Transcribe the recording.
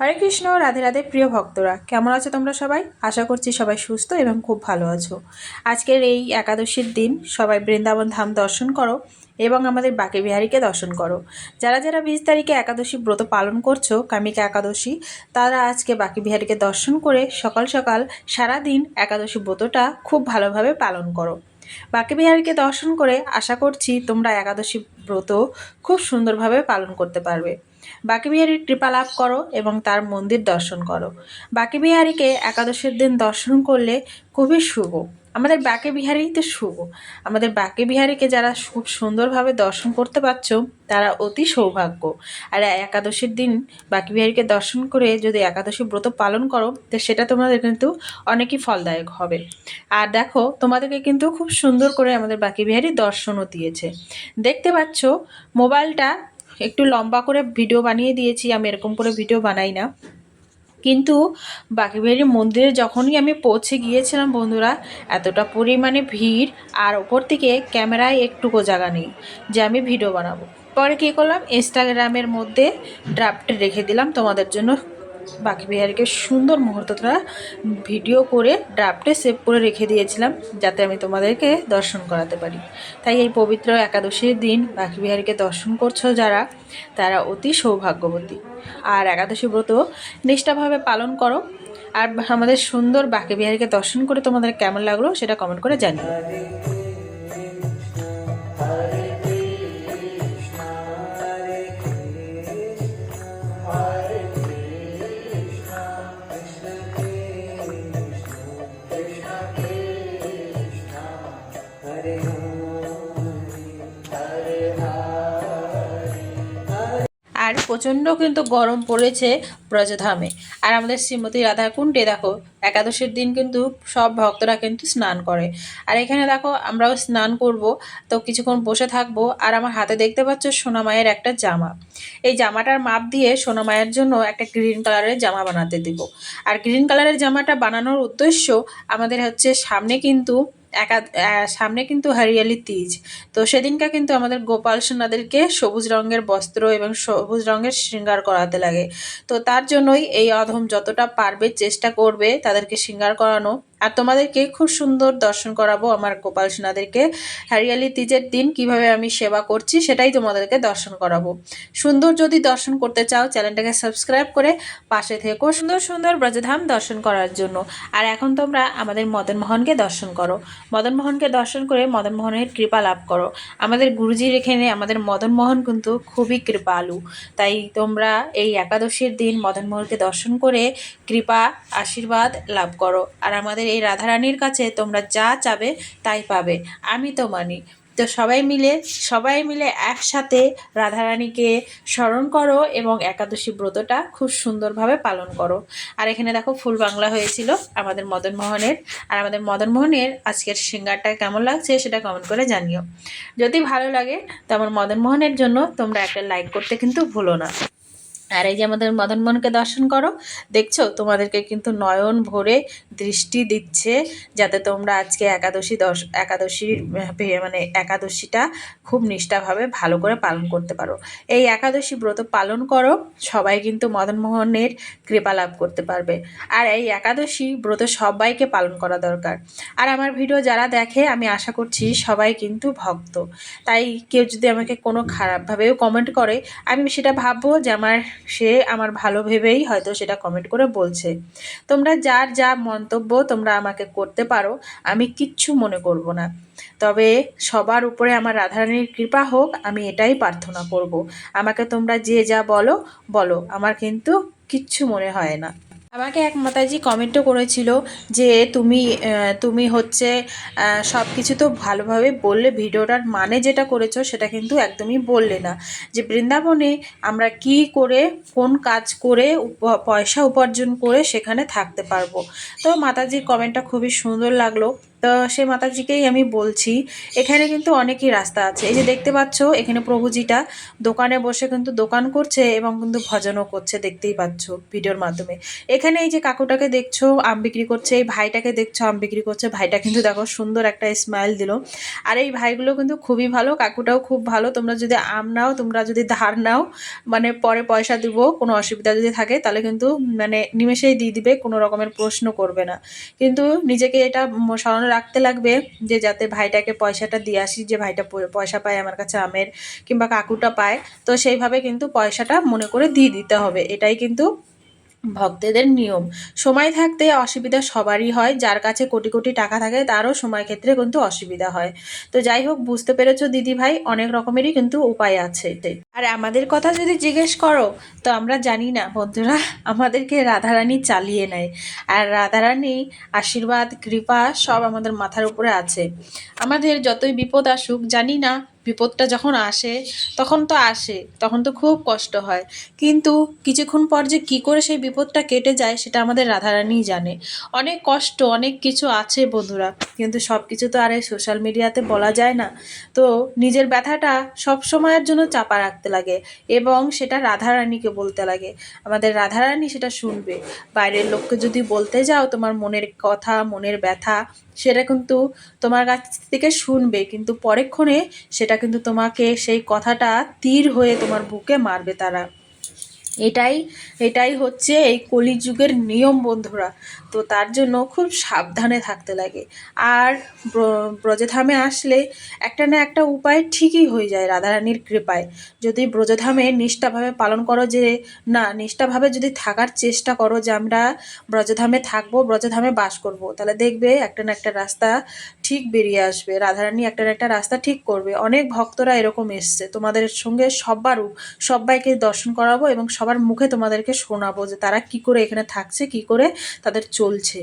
হরে কৃষ্ণ, রাধে রাধে প্রিয় ভক্তরা, কেমন আছো তোমরা সবাই? আশা করছি সবাই সুস্থ এবং খুব ভালো আছো। আজকের এই একাদশীর দিন সবাই বৃন্দাবন ধাম দর্শন করো এবং আমাদের বাকি বিহারীকে দর্শন করো। যারা যারা বিশ তারিখে একাদশী ব্রত পালন করছ, কামিকা একাদশী, তারা আজকে বাকি বিহারীকে দর্শন করে সকাল সকাল সারা দিন একাদশী ব্রতটা খুব ভালোভাবে পালন করো। বাকি বিহারীকে দর্শন করে আশা করছি তোমরা একাদশী ব্রত খুব সুন্দরভাবে পালন করতে পারবে। বাকি বিহারীর কৃপা লাভ করো এবং তার মন্দির দর্শন করো। বাকি বিহারীকে একাদশীর দিন দর্শন করলে খুবই শুভ। আমাদের বাকে বিহারীতে শুভ। আমাদের বাকে বিহারীকে যারা খুব সুন্দরভাবে দর্শন করতে পারছ, তারা অতি সৌভাগ্য। আর একাদশীর দিন বাকি বিহারীকে দর্শন করে যদি একাদশী ব্রত পালন করো, তো সেটা তোমাদের কিন্তু অনেকই ফলদায়ক হবে। আর দেখো, তোমাদেরকে কিন্তু খুব সুন্দর করে আমাদের বাকি বিহারী দর্শনও দিয়েছে। দেখতে পাচ্ছ, মোবাইলটা একটু লম্বা করে ভিডিও বানিয়ে দিয়েছি, আমি এরকম করে ভিডিও বানাই না। কিন্তু বাকিবাড়ির মন্দিরে যখনই আমি পৌঁছে গিয়েছিলাম বন্ধুরা, এতটা পরিমাণে ভিড় আর ওপর থেকে ক্যামেরায় একটুকু জায়গা নেই যে আমি ভিডিও বানাবো। পরে কী করলাম? ইনস্টাগ্রামের মধ্যে ড্রাফটে রেখে দিলাম তোমাদের জন্য বাকি বিহারীকে সুন্দর মুহূর্তটা ভিডিও করে ড্রাফটে সেভ করে রেখে দিয়েছিলাম, যাতে আমি তোমাদেরকে দর্শন করাতে পারি। তাই এই পবিত্র একাদশীর দিন বাকি বিহারীকে দর্শন করছ যারা, তারা অতি সৌভাগ্যবতী। আর একাদশী ব্রত নিষ্ঠাভাবে পালন করো, আর আমাদের সুন্দর বাকি বিহারীকে দর্শন করে তোমাদের কেমন লাগল সেটা কমেন্ট করে জানিও। প্রচণ্ড কিন্তু গরম পড়েছে ব্রজধামে। আর আমাদের শ্রীমতী রাধাকুণ্ডে দেখো, একাদশীর দিন কিন্তু সব ভক্তরা কিন্তু স্নান করে। আর এখানে দেখো, আমরাও স্নান করব, তো কিছুক্ষণ বসে থাকব, আর আমার হাতে দেখতে পাচ্ছ সোনামায়ের একটা জামা। এই জামাটার মাপ দিয়ে সোনামায়ের জন্য একটা গ্রিন কালারের জামা বানাতে দিব। আর গ্রিন কালারের জামাটা বানানোর উদ্দেশ্য আমাদের হচ্ছে সামনে কিন্তু একা সামনে কিন্তু হরিয়ালি তিজ। তো সেদিনকা কিন্তু আমাদের গোপাল সেনাদেরকে সবুজ রঙের বস্ত্র এবং সবুজ রঙের শৃঙ্গার করাতে লাগে। তো তার জন্যই এই অধম যতটা পারবে চেষ্টা করবে তাদেরকে শৃঙ্গার করানো। আর তোমাদেরকে খুব সুন্দর দর্শন করাবো আমার গোপাল সোনাদেরকে। হরিয়ালি তিজের দিন কীভাবে আমি সেবা করছি সেটাই তোমাদেরকে দর্শন করাবো। সুন্দর যদি দর্শন করতে চাও, চ্যানেলটাকে সাবস্ক্রাইব করে পাশে থেকো। সুন্দর সুন্দর ব্রজধাম দর্শন করার জন্য। আর এখন তোমরা আমাদের মদন মোহনকে দর্শন করো। মদন মোহনকে দর্শন করে মদন মোহনের কৃপা লাভ করো। আমাদের গুরুজির এখানে আমাদের মদন মোহন কিন্তু খুবই কৃপালু। তাই তোমরা এই একাদশীর দিন মদন মোহনকে দর্শন করে কৃপা, আশীর্বাদ লাভ করো। আর আমাদের এই রাধারানীর কাছে তোমরা যা চাবে তাই পাবে। আমি তো মানি। তো সবাই মিলে সবাই মিলে একসাথে রাধারানীকে স্মরণ করো এবং একাদশী ব্রতটা খুব সুন্দরভাবে পালন করো। আর এখানে দেখো ফুল বাংলা হয়েছিল আমাদের মদন মোহনের। আর আমাদের মদন মোহনের আজকের সিঙ্গারটা কেমন লাগছে সেটা কমেন্ট করে জানিও। যদি ভালো লাগে, তো আমার মদন মোহনের জন্য তোমরা একটা লাইক করতে কিন্তু ভুলো না। আর এই যে আমাদের মদন মোহনকে দর্শন করো, দেখছ? তোমাদেরকে কিন্তু নয়ন ভরে দৃষ্টি দিচ্ছে, যাতে তোমরা আজকে একাদশী দশ একাদশীর মানে একাদশীটা খুব নিষ্ঠাভাবে ভালো করে পালন করতে পারো। এই একাদশী ব্রত পালন করো, সবাই কিন্তু মদন মোহনের কৃপা লাভ করতে পারবে। আর এই একাদশী ব্রত সবাইকে পালন করা দরকার। আর আমার ভিডিও যারা দেখে, আমি আশা করছি সবাই কিন্তু ভক্ত। তাই কেউ যদি আমাকে কোনো খারাপভাবেও কমেন্ট করে, আমি সেটা ভাববো যে আমার সে আমার ভালো ভেবেই হয়তো সেটা কমেন্ট করে বলছে। তোমরা যার যা মন্তব্য তোমরা আমাকে করতে পারো, আমি কিচ্ছু মনে করব না। তবে সবার উপরে আমার রাধারানীর কৃপা হোক, আমি এটাই প্রার্থনা করব। আমাকে তোমরা যে যা বলো বলো। আমার কিন্তু কিচ্ছু মনে হয় না। আমাকে এক মাতাজি কমেন্টও করেছিল যে তুমি তুমি হচ্ছে সব কিছু তো ভালোভাবে বললে, ভিডিওটার মানে যেটা করেছ সেটা কিন্তু একদমই বললে না। যে বৃন্দাবনে আমরা কি করে, কোন কাজ করে পয়সা উপার্জন করে সেখানে থাকতে পারব। তো মাতাজির কমেন্টটা খুবই সুন্দর লাগল। তো সেই মাতাজিকেই আমি বলছি, এখানে কিন্তু অনেকই রাস্তা আছে। এই যে দেখতে পাচ্ছ, এখানে প্রভুজিটা দোকানে বসে কিন্তু দোকান করছে এবং কিন্তু ভজনও করছে, দেখতেই পাচ্ছ ভিডিওর মাধ্যমে। এখানে এই যে কাকুটাকে দেখছ, আম বিক্রি করছে, এই ভাইটাকে দেখছ, আম বিক্রি করছে, ভাইটা কিন্তু দেখো সুন্দর একটা স্মাইল দিল। আর এই ভাইগুলো কিন্তু খুবই ভালো, কাকুটাও খুব ভালো, তোমরা যদি আম নাও, তোমরা যদি ধার নাও মানে পরে পয়সা দিব, কোনো অসুবিধা যদি থাকে, তাহলে কিন্তু মানে নিমেষেই দিয়ে দিবে, কোনো রকমের প্রশ্ন করবে না। কিন্তু নিজেকে এটা স্মরণে রাখতে লাগবে যে যাতে ভাইটাকে পয়সাটা দিয়ে আসি, যে ভাইটা পয়সা পায় আমার কাছে আমের কিংবা কাকুটা পায়, তো সেইভাবে কিন্তু পয়সাটা মনে করে দিয়ে দিতে হবে। এটাই কিন্তু ভক্তদের নিয়ম। সময় থাকতে অসুবিধা সবারই হয়, যার কাছে কোটি কোটি টাকা থাকে তারও সময় ক্ষেত্রে কিন্তু অসুবিধা হয়। তো যাই হোক, বুঝতে পেরেছ দিদি ভাই, অনেক রকমেরই কিন্তু উপায় আছে আর আমাদের কথা যদি জিজ্ঞেস করো, তো আমরা জানি না বন্ধুরা, আমাদেরকে রাধারানী চালিয়ে নেয়। আর রাধারানী আশীর্বাদ, কৃপা সব আমাদের মাথার উপরে আছে। আমাদের যতই বিপদ আসুক, জানি না বিপদটা যখন আসে, তখন তো আসে, তখন তো খুব কষ্ট হয়। কিন্তু কিছুক্ষণ পর যে কী করে সেই বিপদটা কেটে যায়, সেটা আমাদের রাধারানীই জানে। অনেক কষ্ট, অনেক কিছু আছে বন্ধুরা, কিন্তু সব কিছু তো আর এই সোশ্যাল মিডিয়াতে বলা যায় না। তো নিজের ব্যথাটা সব সময়ের জন্য চাপা রাখতে লাগে এবং সেটা রাধারানীকে বলতে লাগে। আমাদের রাধারানী সেটা শুনবে। বাইরের লোককে যদি বলতে যাও, তোমার মনের কথা, মনের ব্যথা, সেটা কিন্তু তোমার কাছ থেকে শুনবে, কিন্তু পরেক্ষণে সেটা কিন্তু তোমাকে সেই কথাটা তীর হয়ে তোমার বুকে মারবে তারা। এটাই এটাই হচ্ছে এই কলিযুগের নিয়ম বন্ধুরা। তো তার জন্য খুব সাবধানে থাকতে লাগে। আর ব্র- ব্রজধামে আসলে একটা না একটা উপায় ঠিকই হয়ে যায় রাধারানীর কৃপায়। যদি ব্রজধামে নিষ্ঠাভাবে পালন করো যে, না, নিষ্ঠাভাবে যদি থাকার চেষ্টা করো যে, আমরা ব্রজধামে থাকব, ব্রজধামে বাস করব, তাহলে দেখবে একটা না একটা রাস্তা ঠিক বেরিয়ে আসবে। রাধারানী একটা না একটা রাস্তা ঠিক করবে। অনেক ভক্তরা এরকম এসছে। তোমাদের সঙ্গে সবারও সবাইকে দর্শন করাবো এবং সবার মুখে তোমাদেরকে শোনাবো যে, তারা কি করে এখানে থাকছে, কি করে তাদের চলছে।